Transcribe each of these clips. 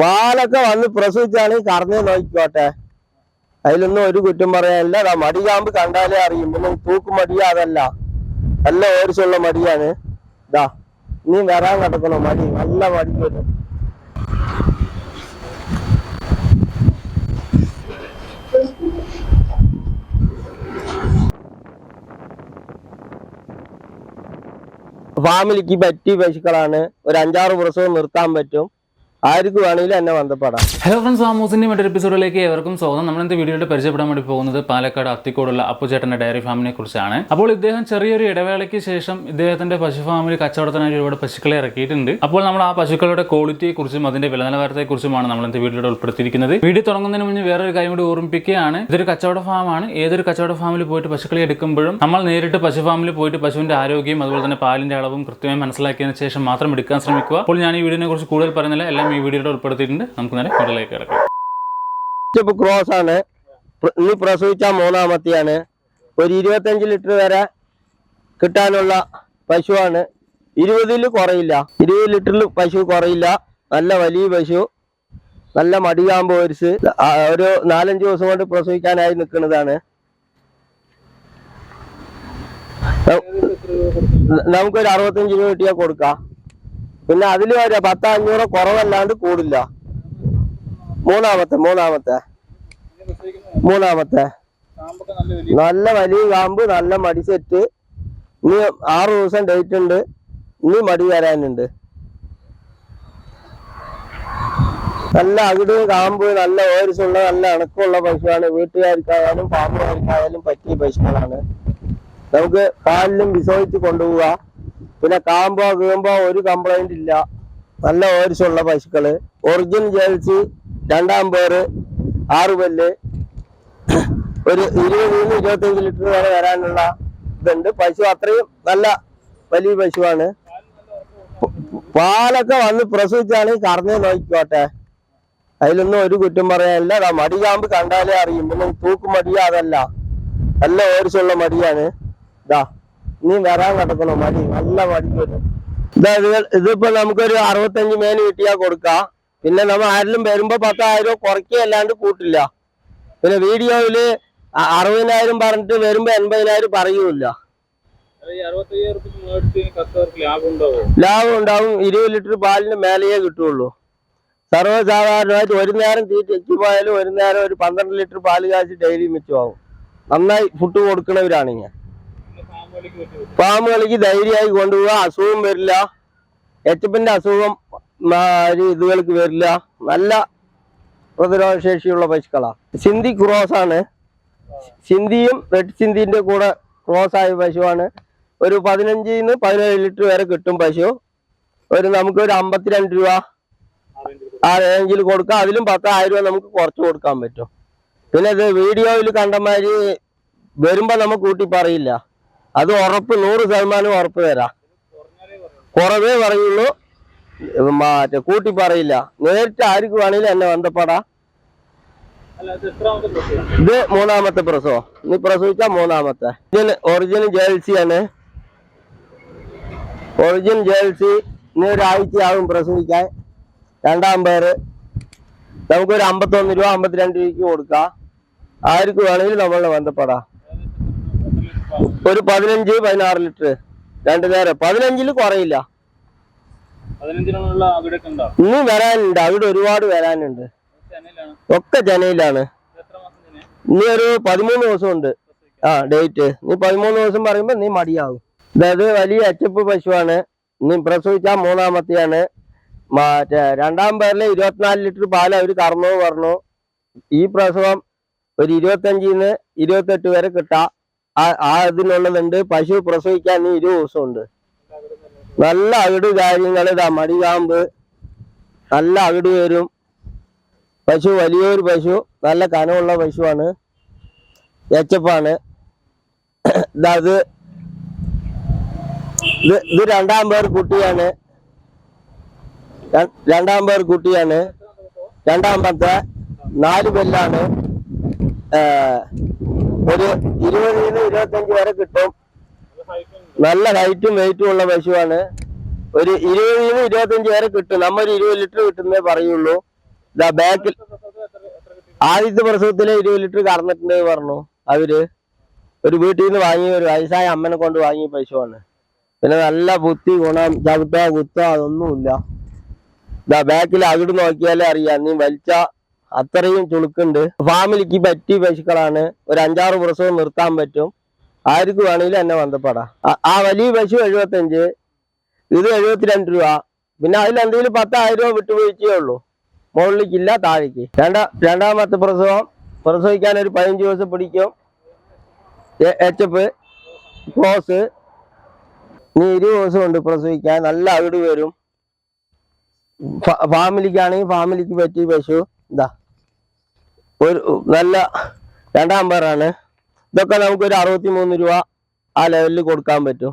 പാലൊക്കെ വന്ന് പ്രസവിച്ചാണെങ്കിൽ കറഞ്ഞു നോക്കിക്കോട്ടെ. അതിലൊന്നും ഒരു കുറ്റം പറയാനില്ല. ദാ മടികാമ്പ് കണ്ടാലേ അറിയും. പിന്നെ തൂക്ക് മടിയ അതല്ല. നല്ല ഓരിച്ചുള്ള മടിയാണ്. ഇതാ നീ വരാൻ കിടക്കണോ? മടി. നല്ല മടി വരും. ഫാമിലിക്ക് പറ്റിയ പശുക്കളാണ്. ഒരു അഞ്ചാറ് പ്രസവം നിർത്താൻ പറ്റും. ആർക്ക് വേണമെങ്കിലും എന്നെ ബന്ധപ്പെടാം ഹലോ ഫ്രണ്ട്സ് ആമോസിന്റെ മറ്റൊരു എപ്പിസോഡിലേക്ക് ഏവർക്കും സ്വാഗതം. നമ്മൾ ഇന്നത്തെ വീഡിയോയുടെ പരിചയപ്പെടാൻ വേണ്ടി പോകുന്നത് പാലക്കാട് അത്തിക്കോടുള്ള അപ്പുചേട്ടന്റെ ഡയറി ഫാമിനെ കുറിച്ചാണ്. അപ്പോൾ ഇദ്ദേഹം ചെറിയൊരു ഇടവേളയ്ക്ക് ശേഷം ഇദ്ദേഹത്തിന്റെ പശു ഫാമിൽ കച്ചവടത്തിനായി ഒരുപാട് പശുക്കളെ ഇറക്കിയിട്ടുണ്ട്. അപ്പോൾ നമ്മൾ ആ പശുക്കളുടെ ക്വാളിറ്റിയെ കുറിച്ചും അതിന്റെ വില നിലവാരത്തെ കുറിച്ചുമാണ് നമ്മൾ ഇന്നത്തെ വീഡിയോയിൽ ഉൾപ്പെടുത്തിയിരിക്കുന്നത്. വീഡിയോ തുടങ്ങുന്നതിന് മുന്നേ വേറൊരു കാര്യം കൂടി ഓർമ്മിപ്പിക്കുകയാണ്. ഇതൊരു കച്ചവട ഫാമാണ് ഏതൊരു കച്ചവട ഫാമിൽ പോയിട്ട് പശുക്കളെ എടുക്കുമ്പോഴും നമ്മൾ നേരിട്ട് പശു ഫാമിൽ പോയിട്ട് പശുവിന്റെ ആരോഗ്യം അതുപോലെ തന്നെ പാലിന്റെ അളവും കൃത്യമായി മനസ്സിലാക്കിയതിനു ശേഷം മാത്രം എടുക്കാൻ ശ്രമിക്കുക. അപ്പോൾ ഞാൻ ഈ വീഡിയോനെ കുറിച്ച് കൂടുതൽ പറയുന്നില്ല എല്ലാം ഈ വീഡിയോയിൽ ഉൾപ്പെടുത്തിയിട്ടുണ്ട്. നമുക്ക് നേരെ കടലേക്ക് കിടക്കാം. ഇപ്പൊ ക്രോസ് ആണ്. ഇനി പ്രസവിച്ച മൂന്നാമത്തെയാണ്. ഒരു ഇരുപത്തഞ്ച് ലിറ്റർ വരെ കിട്ടാനുള്ള പശുവാണ്. ഇരുപതിൽ കുറയില്ല. ഇരുപത് ലിറ്ററിൽ പശു കുറയില്ല. നല്ല വലിയ പശു. നല്ല മടിയാകുമ്പോൾ ഒരിച്ച് ഒരു നാലഞ്ച് ദിവസം കൊണ്ട് പ്രസവിക്കാനായി നിൽക്കുന്നതാണ്. നമുക്കൊരു അറുപത്തഞ്ച് രൂപ കിട്ടിയാൽ കൊടുക്കാം. പിന്നെ അതിൽ വരെ പത്ത് അഞ്ഞൂറ് കുറവല്ലാണ്ട് കൂടില്ല. മൂന്നാമത്തെ മൂന്നാമത്തെ. മൂന്നാമത്തെ. നല്ല വലിയ കാമ്പ് നല്ല മടി സെറ്റ്. ഇനി ആറു ദിവസം ഡേറ്റ് ഉണ്ട്. ഇനി മടി വരാനുണ്ട്. നല്ല അകിട് കാമ്പ് നല്ല ഓരിസുള്ള നല്ല ഇണക്കമുള്ള പശുവാണ്. വീട്ടുകാർക്കായാലും ഫാമുകാർക്കായാലും പറ്റിയ പശുക്കളാണ്. നമുക്ക് പാലിലും വിസോയിച്ച് കൊണ്ടുപോവുക പിന്നെ കാമ്പോ കീമ്പോ ഒരു കംപ്ലൈന്റ് ഇല്ല. നല്ല ഓരിച്ചുള്ള പശുക്കൾ. ഒറിജിനൽ ജേഴ്സി രണ്ടാം പേര് ആറ് പല്ല്. ഒരു ഇരുപത് നിന്ന് ഇരുപത്തഞ്ച് ലിറ്റർ വരെ വരാനുള്ള ഇതുണ്ട്. പശു അത്രയും നല്ല വലിയ പശുവാണ്. പാലൊക്കെ വന്ന് പ്രസവിച്ചാണെങ്കിൽ കറന്ന് നോക്കിക്കോട്ടെ. അതിലൊന്നും ഒരു കുറ്റം പറയാനില്ല. മടി കാമ്പ് കണ്ടാലേ അറിയും. പിന്നെ തൂക്ക് മടിയാ അതല്ല. നല്ല ഓരിച്ചുള്ള മടിയാണ്. ഇതാ നീ വരാൻ കിടക്കണോ മടി. നല്ല മടി വരും. ഇതാ ഇത് ഇതിപ്പോ നമുക്കൊരു അറുപത്തഞ്ച് മേന് കിട്ടിയാ കൊടുക്കാം. പിന്നെ നമ്മ ആരിലും വരുമ്പോ പത്തായിരം കുറയ്ക്കല്ലാണ്ട് കൂട്ടില്ല. പിന്നെ വീഡിയോയിൽ അറുപതിനായിരം പറഞ്ഞിട്ട് വരുമ്പോ എൺപതിനായിരം പറയൂല ലാഭം ഉണ്ടാവും? ഇരുപത് ലിറ്റർ പാലിന് മേലെയേ കിട്ടുള്ളൂ സർവസാധാരണമായിട്ട് ഒരു നേരം തീറ്റ പോയാലും ഒരു നേരം ഒരു പന്ത്രണ്ട് ലിറ്റർ പാൽ കാശ് ഡെയിലി മിച്ചമാകും നന്നായി ഫുഡ് കൊടുക്കണവരാണ് ഞാൻ ഫാമുകളിലേക്ക് ധൈര്യമായി കൊണ്ടുപോവുക. അസുഖം വരില്ല. എച്ചപ്പിന്റെ അസുഖം ഇതുകൾക്ക് വരില്ല. നല്ല പ്രതിരോധ ശേഷിയുള്ള പശുക്കളാ. സിന്ധി ക്രോസ് ആണ്. സിന്ധിയും റെഡ് സിന്ധിന്റെ കൂടെ ക്രോസ് ആയ പശുവാണ്. ഒരു പതിനഞ്ചിൽ നിന്ന് പതിനേഴ് ലിറ്റർ വരെ കിട്ടും പശു. ഒരു നമുക്ക് ഒരു അമ്പത്തിരണ്ട് രൂപ ആ റേഞ്ചിൽ കൊടുക്കാം. അതിലും പത്തായിരം രൂപ നമുക്ക് കുറച്ച് കൊടുക്കാൻ പറ്റും. പിന്നെ ഇത് വീഡിയോയിൽ കണ്ടമാതിരി വരുമ്പോ നമുക്ക് കൂട്ടി പറയില്ല. അത് ഉറപ്പ് നൂറ് ശതമാനം ഉറപ്പ് തരാം. കുറവേ പറയുള്ളൂ. മറ്റേ കൂട്ടി പറയില്ല. നേരിട്ട് ആർക്ക് വേണമെങ്കിലും എന്നെ ബന്ധപ്പെടാം. ഇത് മൂന്നാമത്തെ പ്രസവം. നീ പ്രസവിച്ച മൂന്നാമത്തെ. ഒറിജിനൽ ആണ്. ഒറിജിൻ ജേഴ്സി ഇനി ഒരാഴ്ചയാകും പ്രസവിക്കാൻ. രണ്ടാം പേര് നമുക്കൊരു അമ്പത്തൊന്ന് രൂപ അമ്പത്തിരണ്ട് രൂപയ്ക്ക് കൊടുക്കാം. ആർക്ക് വേണമെങ്കിലും നമ്മളെ ബന്ധപ്പെടാം. ഒരു പതിനഞ്ച് പതിനാറ് ലിറ്റർ. രണ്ടു നേരം. പതിനഞ്ചിൽ കുറയില്ല. ഇനി വരാനുണ്ട്. അവിടെ ഒരുപാട് വരാനുണ്ട്. ഒക്കെ ജനയിലാണ് ഇനി ഒരു പതിമൂന്ന് ദിവസം ഉണ്ട് ആ ഡേറ്റ്. നീ പതിമൂന്ന് ദിവസം പറയുമ്പോ നീ മടിയാകും അതായത് വലിയ അച്ചപ്പ് പശുവാണ്. നീ പ്രസവിച്ച മൂന്നാമത്തെയാണ്. മറ്റേ രണ്ടാം പേരിൽ ഇരുപത്തിനാല് ലിറ്റർ പാൽ അവർ കറന്നു പറഞ്ഞു. ഈ പ്രസവം ഒരു ഇരുപത്തഞ്ചിന്ന് ഇരുപത്തെട്ട് വരെ കിട്ടാം. ആ ആ പശു പ്രസവിക്കാൻ നീ ഇരുപത് ദിവസം ഉണ്ട് നല്ല അകിട് കാര്യങ്ങൾ ഇതാ മടികാമ്പ് നല്ല അകിട് വരും. പശു വലിയൊരു പശു നല്ല കനമുള്ള പശുവാണ്. എച്ചപ്പാണ്. ഇതാ ഇത്. രണ്ടാം പേർ കുട്ടിയാണ്. രണ്ടാം പേർ കുട്ടിയാണ്. രണ്ടാമത്തെ നാല് ബെല്ലാണ് ഒരു ഇരുപതിൽ നിന്ന് ഇരുപത്തഞ്ച് വരെ കിട്ടും. നല്ല ഹൈറ്റും വെയിറ്റും ഉള്ള പശുവാണ്. ഒരു ഇരുപതിൽ നിന്ന് ഇരുപത്തഞ്ച് വരെ കിട്ടും. നമ്മൾ ഒരു ഇരുപത് ലിറ്റർ കിട്ടുന്നേ പറയുള്ളൂ. ഇതാ ബാക്കിൽ ആദ്യത്തെ പ്രസവത്തിലെ ഇരുപത് ലിറ്റർ കറന്നിട്ടുണ്ട് എന്ന് പറഞ്ഞു. അവർ ഒരു വീട്ടിൽ നിന്ന് വാങ്ങിയ ഒരു വയസ്സായ അമ്മനെ കൊണ്ട് വാങ്ങിയ പശുവാണ്. പിന്നെ നല്ല ബുദ്ധി ഗുണം ചവിട്ട കുത്ത അതൊന്നുമില്ല. ഇതാ ബാക്കിൽ അകിട് നോക്കിയാലേ അറിയാം. നീ വലിച്ച അത്രയും ചുളുക്കുണ്ട്. ഫാമിലിക്ക് പറ്റിയ പശുക്കളാണ് ഒരു അഞ്ചാറ് പ്രസവം നിർത്താൻ പറ്റും. ആർക്ക് വേണമെങ്കിലും എന്നെ ബന്ധപ്പെടാം. ആ- വലിയ പശു എഴുപത്തഞ്ച് ഇത് എഴുപത്തിരണ്ട് രൂപ. പിന്നെ അതിൽ എന്തെങ്കിലും പത്തായിരം രൂപ വിട്ടുപോയിച്ചേ ഉള്ളൂ. മുകളിലേക്കില്ല താഴേക്ക്. രണ്ടാം രണ്ടാമത്തെ പ്രസവം പ്രസവിക്കാൻ ഒരു പതിനഞ്ച് ദിവസം പിടിക്കും. H F close. ഇനി ഇരുപത് ദിവസം ഉണ്ട് പ്രസവിക്കാൻ. നല്ല അകിട് വരും. ഫാമിലിക്കാണെങ്കിൽ ഫാമിലിക്ക് പറ്റിയ പശു. ഇതാ. ഒരു നല്ല രണ്ടാം പേറാണ് ഇതൊക്കെ നമുക്ക് ഒരു അറുപത്തി മൂന്ന് രൂപ ആ ലെവലിൽ കൊടുക്കാൻ പറ്റും.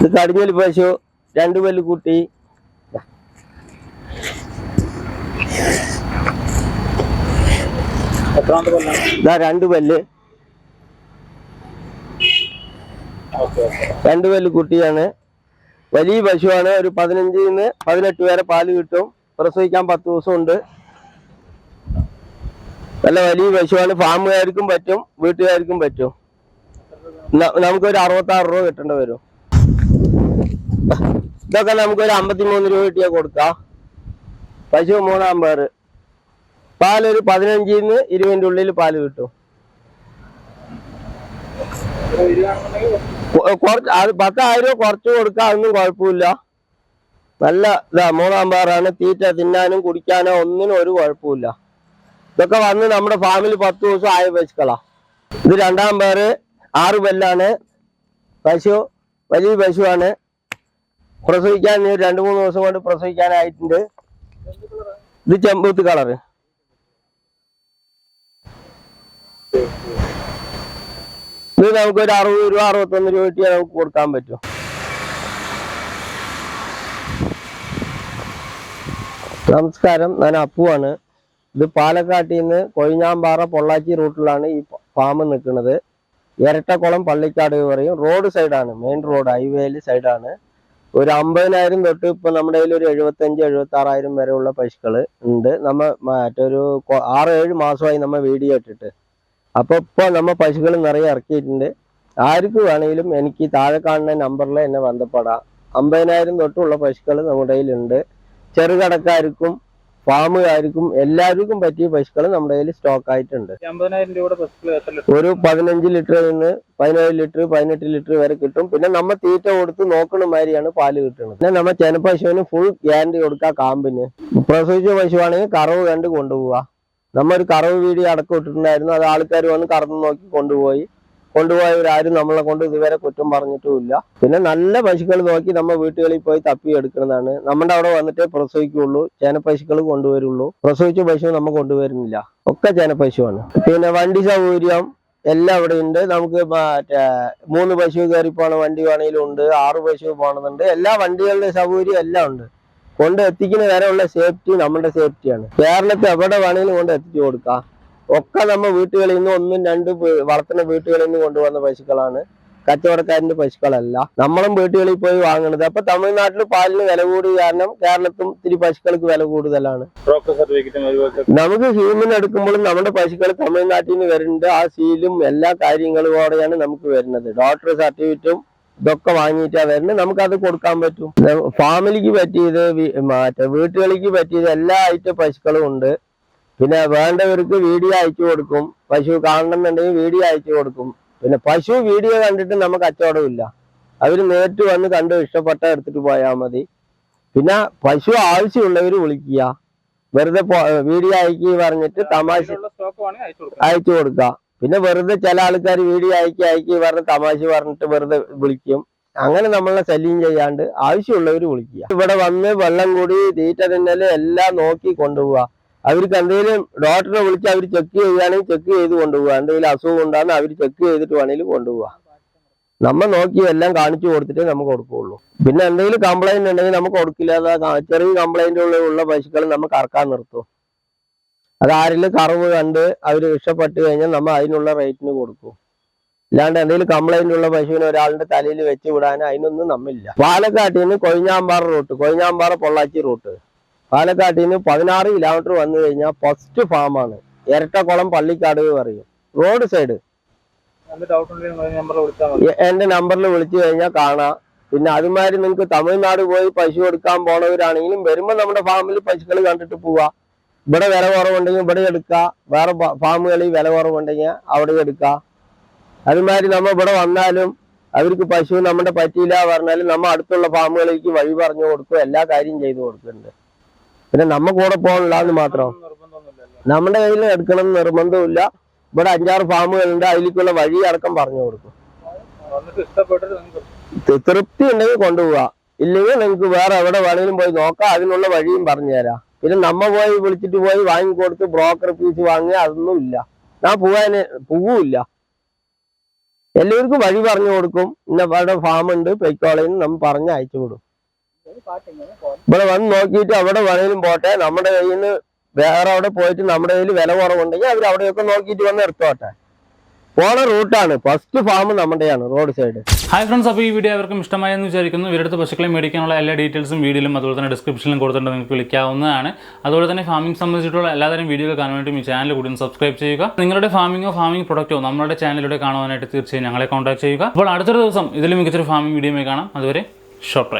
ഇത് കടിഞ്ഞൽ പശു രണ്ട് പല്ല് കൂട്ടി. ഇതാ രണ്ട് പല്ല്. രണ്ട് പല്ല് കുട്ടിയാണ്. വലിയ പശുവാണ്. ഒരു പതിനഞ്ചിൽ നിന്ന് പതിനെട്ട് വരെ പാൽ കിട്ടും. പ്രസവിക്കാൻ പത്ത് ദിവസം ഉണ്ട് നല്ല വലിയ പശുവാണ്. ഫാമുകാർക്കും പറ്റും വീട്ടുകാർക്കും പറ്റും. നമുക്കൊരു അറുപത്താറ് രൂപ കിട്ടേണ്ടി വരും. ഇതൊക്കെ നമുക്കൊരു അമ്പത്തിമൂന്ന് രൂപ കിട്ടിയാൽ കൊടുക്കാം. പശു മൂന്നാം പേര് പാലൊരു പതിനഞ്ചിൽ നിന്ന് ഇരുപതിന്റെ ഉള്ളിൽ പാൽ കിട്ടും. കുറച്ച് അത് പത്തായിരം രൂപ കുറച്ച് കൊടുക്കാം അതൊന്നും കുഴപ്പമില്ല. നല്ല ഇതാ മൂന്നാം പാറാണ് തീറ്റ തിന്നാനും കുടിക്കാനോ ഒന്നിനും ഒരു കുഴപ്പമില്ല. ഇതൊക്കെ വന്ന് നമ്മുടെ ഫാമിലി പത്ത് ദിവസം ആയ പശുക്കളാ ഇത് രണ്ടാം പേര് ആറ് പല്ലാണ് പശു വലിയ പശുവാണ്. പ്രസവിക്കാൻ രണ്ട് മൂന്ന് ദിവസം കൊണ്ട് പ്രസവിക്കാനായിട്ടുണ്ട്. ഇത് ചെമ്പൂത്ത് കളറ് ഇത് നമുക്ക് ഒരു അറുപത് രൂപ അറുപത്തൊന്ന് രൂപ കിട്ടിയാൽ നമുക്ക് കൊടുക്കാൻ പറ്റും. നമസ്കാരം. ഞാൻ അപ്പുവാണ്. ഇത് പാലക്കാട്ടിൽ നിന്ന് കൊഴിഞ്ഞാമ്പാറ പൊള്ളാച്ചി റൂട്ടിലാണ് ഈ ഫാം നിൽക്കുന്നത്. ഇരട്ടക്കുളം പള്ളിക്കാട് പറയും. റോഡ് സൈഡാണ് മെയിൻ റോഡ് ഹൈവേയിൽ സൈഡാണ്. ഒരു അമ്പതിനായിരം തൊട്ട് ഇപ്പം നമ്മുടെ കയ്യിൽ ഒരു എഴുപത്തഞ്ച് എഴുപത്തി ആറായിരം വരെയുള്ള പശുക്കൾ ഉണ്ട്. നമ്മൾ മറ്റൊരു ആറ് ഏഴ് മാസമായി നമ്മൾ വീഡിയോ ഇട്ടിട്ട്. അപ്പോൾ ഇപ്പോൾ നമ്മൾ പശുക്കൾ നിറയെ ഇറക്കിയിട്ടുണ്ട്. ആർക്ക് വേണമെങ്കിലും എനിക്ക് താഴെ കാണുന്ന നമ്പറിൽ എന്നെ ബന്ധപ്പെടാം. അമ്പതിനായിരം തൊട്ടുള്ള പശുക്കൾ നമ്മുടെ കയ്യിലുണ്ട്. ചെറുകടക്കാർക്കും ഫാമുകാർക്കും എല്ലാവർക്കും പറ്റിയ പശുക്കൾ നമ്മുടെ കയ്യിൽ സ്റ്റോക്ക് ആയിട്ടുണ്ട് ഒരു പതിനഞ്ച് ലിറ്റർ നിന്ന് പതിനേഴ് ലിറ്റർ പതിനെട്ട് ലിറ്റർ വരെ കിട്ടും. പിന്നെ നമ്മ തീറ്റ കൊടുത്ത് നോക്കണ മാതിരിയാണ് പാൽ കിട്ടുന്നത് പിന്നെ നമ്മ ചെനപ്പശുവിന് ഫുൾ ഗ്യാരണ്ടി കൊടുക്കുക കാമ്പിന്. പ്രസവിച്ച പശുവാണെങ്കിൽ കറവ് കണ്ട് കൊണ്ടുപോവാ. നമ്മ ഒരു കറവ് വീടി അടക്കം ഇട്ടിട്ടുണ്ടായിരുന്നു. അത് ആൾക്കാർ വന്ന് കറന്ന് നോക്കി കൊണ്ടുപോയി. കൊണ്ടുപോയവരാരും നമ്മളെ കൊണ്ട് ഇതുവരെ കുറ്റം പറഞ്ഞിട്ടുമില്ല. പിന്നെ നല്ല പശുക്കൾ നോക്കി നമ്മൾ വീട്ടുകളിൽ പോയി തപ്പി എടുക്കുന്നതാണ്. നമ്മുടെ അവിടെ വന്നിട്ടേ പ്രസവിക്കുള്ളൂ. ചേനപ്പശുക്കൾ കൊണ്ടുവരുള്ളൂ. പ്രസവിച്ച പശു നമ്മൾ കൊണ്ടുവരുന്നില്ല. ഒക്കെ ചേനപ്പശുവാണ്. പിന്നെ വണ്ടി സൗകര്യം എല്ലാം അവിടെ ഉണ്ട്. നമുക്ക് മറ്റേ മൂന്ന് പശു കയറി പോണ വണ്ടി വേണമെങ്കിലും ഉണ്ട്. ആറ് പശു പോണതുണ്ട്. എല്ലാ വണ്ടികളുടെ സൗകര്യം എല്ലാം ഉണ്ട്. കൊണ്ട് എത്തിക്കുന്ന വരെയുള്ള സേഫ്റ്റി നമ്മുടെ സേഫ്റ്റിയാണ് കേരളത്തിൽ എവിടെ വേണമെങ്കിലും കൊണ്ട് എത്തിച്ചു കൊടുക്കാം. ഒക്കെ നമ്മ വീട്ടുകളിൽ നിന്ന് ഒന്നും രണ്ടും വളർത്തുന്ന വീട്ടുകളിൽ നിന്ന് കൊണ്ടുവന്ന പശുക്കളാണ്. കച്ചവടക്കാരന്റെ പശുക്കളല്ല. നമ്മളും വീട്ടുകളിൽ പോയി വാങ്ങണത് അപ്പൊ തമിഴ്നാട്ടിൽ പാലിന് വില കൂടി കാരണം കേരളത്തും ഇത്തിരി പശുക്കൾക്ക് വില കൂടുതലാണ്. നമുക്ക് ഹ്യൂമൻ എടുക്കുമ്പോഴും നമ്മുടെ പശുക്കൾ തമിഴ്നാട്ടിൽ നിന്ന് വരുന്നുണ്ട്. ആ സീലും എല്ലാ കാര്യങ്ങളോടെയാണ് നമുക്ക് വരുന്നത്. ഡോക്ടർ സർട്ടിഫിക്കറ്റും ഇതൊക്കെ വാങ്ങിയിട്ടാ വരുന്നത്. അത് കൊടുക്കാൻ പറ്റും. ഫാമിലിക്ക് പറ്റിയത് മറ്റേ വീട്ടുകളിലേക്ക് പറ്റിയത് എല്ലാ ഐറ്റം പശുക്കളും ഉണ്ട്. പിന്നെ വേണ്ടവർക്ക് വീഡിയോ അയച്ചു കൊടുക്കും. പശു കാണണമെന്നുണ്ടെങ്കിൽ വീഡിയോ അയച്ചു കൊടുക്കും. പിന്നെ പശു വീഡിയോ കണ്ടിട്ട് നമുക്ക് കച്ചവടമില്ല അവർ നേരിട്ട് വന്ന് കണ്ട് ഇഷ്ടപ്പെട്ട എടുത്തിട്ട് പോയാൽ മതി. പിന്നെ പശു ആവശ്യമുള്ളവർ വിളിക്കുക. വെറുതെ വീഡിയോ അയക്കി പറഞ്ഞിട്ട് തമാശ അയച്ചു കൊടുക്കുക. പിന്നെ വെറുതെ ചില ആൾക്കാർ വീഡിയോ അയക്കി അയക്കി പറഞ്ഞ് തമാശ പറഞ്ഞിട്ട് വെറുതെ വിളിക്കും. അങ്ങനെ നമ്മളെ ശല്യം ചെയ്യാണ്ട് ആവശ്യമുള്ളവർ വിളിക്കുക. ഇവിടെ വന്ന് വെള്ളം കൂടി തീറ്റ തിന്നൽ എല്ലാം നോക്കി കൊണ്ടുപോവുക. അവർക്ക് എന്തെങ്കിലും ഡോക്ടറെ വിളിച്ച് അവർ ചെക്ക് ചെയ്യുകയാണെങ്കിൽ ചെക്ക് ചെയ്ത് കൊണ്ടുപോവുക. എന്തെങ്കിലും അസുഖം ഉണ്ടാകുന്ന അവർ ചെക്ക് ചെയ്തിട്ട് വേണമെങ്കിൽ കൊണ്ടുപോവുക. നമ്മൾ നോക്കി എല്ലാം കാണിച്ചു കൊടുത്തിട്ടേ നമുക്ക് കൊടുക്കുകയുള്ളൂ പിന്നെ എന്തെങ്കിലും കംപ്ലൈന്റ് ഉണ്ടെങ്കിൽ നമുക്ക് കൊടുക്കില്ല. ചെറിയ കംപ്ലൈന്റ് ഉള്ള പശുക്കൾ നമുക്ക് കറക്കാൻ നിർത്തും. അത് ആരെങ്കിലും കറവ് കണ്ട് അവർ ഇഷ്ടപ്പെട്ട് കഴിഞ്ഞാൽ നമ്മൾ അതിനുള്ള റേറ്റിന് കൊടുക്കും. ഇല്ലാണ്ട് എന്തെങ്കിലും കംപ്ലൈന്റ് ഉള്ള പശുവിനെ ഒരാളുടെ തലയിൽ വെച്ച് വിടാൻ അതിനൊന്നും നമ്മില്ല. പാലക്കാട്ടിൽ നിന്ന് കൊഴിഞ്ഞാമ്പാറ റൂട്ട് കൊഴിഞ്ഞാമ്പാറ പൊള്ളാച്ചി റൂട്ട് പാലക്കാട്ടിൽ നിന്ന് പതിനാറ് കിലോമീറ്റർ വന്നു കഴിഞ്ഞാൽ ഫസ്റ്റ് ഫാമാണ് ഇരട്ടക്കുളം പള്ളിക്കാട് പറയും. റോഡ് സൈഡ് എന്റെ നമ്പറിൽ വിളിച്ചു കഴിഞ്ഞാൽ കാണാം. പിന്നെ അതുമാതിരി നിങ്ങൾക്ക് തമിഴ്നാട് പോയി പശു എടുക്കാൻ പോണവരാണെങ്കിലും വരുമ്പോൾ നമ്മുടെ ഫാമിൽ പശുക്കൾ കണ്ടിട്ട് പോവാ. ഇവിടെ വില കുറവുണ്ടെങ്കിൽ ഇവിടെ എടുക്കുക വേറെ ഫാമുകളിൽ വില കുറവുണ്ടെങ്കിൽ അവിടെ എടുക്കുക അതുമാതിരി നമ്മ ഇവിടെ വന്നാലും അവർക്ക് പശു നമ്മുടെ പറ്റിയില്ല പറഞ്ഞാലും നമ്മ അടുത്തുള്ള ഫാമുകളിലേക്ക് വഴി പറഞ്ഞു കൊടുക്കും. എല്ലാ കാര്യം ചെയ്തു കൊടുക്കുന്നുണ്ട്. പിന്നെ നമ്മ കൂടെ പോകണില്ലാന്ന് മാത്രം. നമ്മുടെ കയ്യിൽ എടുക്കണം നിർബന്ധമില്ല ഇവിടെ അഞ്ചാറ് ഫാമുകളുണ്ട് അതിലേക്കുള്ള വഴി അടക്കം പറഞ്ഞു കൊടുക്കും. തൃപ്തി ഉണ്ടെങ്കിൽ കൊണ്ടുപോവാ. ഇല്ലെങ്കിൽ നിങ്ങൾക്ക് വേറെ എവിടെ വേണമെങ്കിലും പോയി നോക്കാം അതിനുള്ള വഴിയും പറഞ്ഞു തരാം പിന്നെ നമ്മ പോയി വിളിച്ചിട്ട് പോയി വാങ്ങിക്കൊടുത്ത് ബ്രോക്കർ ഫീസ് വാങ്ങുക അതൊന്നും ഇല്ല. ഞാൻ പോവാന് പോവില്ല. എല്ലാവർക്കും വഴി പറഞ്ഞു കൊടുക്കും. ഇന്ന ഫാമുണ്ട് ഫാം ഉണ്ട് നമ്മൾ പറഞ്ഞ് അയച്ചു കൊടുക്കും ഇവിടെ വന്ന് നോക്കിയിട്ട് അവിടെ വേണേലും പോട്ടെ. നമ്മുടെ കയ്യിൽ നിന്ന് വേറെ അവിടെ പോയിട്ട് നമ്മുടെ കയ്യിൽ വില കുറവുണ്ടെങ്കിൽ അവർ അവിടെയൊക്കെ നോക്കിയിട്ട് വന്ന് എടുത്തോട്ടെ പോണ റൂട്ടാണ് ഫസ്റ്റ് ഫാം നമ്മുടെയാണ് റോഡ് സൈഡ് ഹായ് ഫ്രണ്ട്സ് അപ്പോൾ ഈ വീഡിയോ അവർക്കും ഇഷ്ടമായെന്ന് വിചാരിക്കുന്നു. ഇവരുടെ പശുക്കളെ മേടിക്കാനുള്ള എല്ലാ ഡീറ്റെയിൽസും വീഡിയോയിലും അതുപോലെ തന്നെ ഡിസ്ക്രിപ്ഷനിലും കൊടുത്തിട്ടുണ്ട്. നിങ്ങൾക്ക് വിളിക്കാവുന്നതാണ്. അതുപോലെ തന്നെ ഫാമിംഗ് സംബന്ധിച്ചിട്ടുള്ള എല്ലാതരം വീഡിയോകൾ കാണാൻ വേണ്ടി ഈ ചാനൽ കൂടി സബ്സ്ക്രൈബ് ചെയ്യുക. നിങ്ങളുടെ ഫാമിങ്ങോ ഫാമിംഗ് പ്രൊഡക്റ്റോ നമ്മുടെ ചാനലിലൂടെ കാണുവാനായിട്ട് തീർച്ചയായും ഞങ്ങളെ കോൺടാക്ട് ചെയ്യുക. അപ്പോൾ അടുത്തൊരു ദിവസം ഇതിലും മികച്ചൊരു ഫാമിംഗ് വീഡിയോയുമായി കാണാം. അതുവരെ ഷോർട്ട്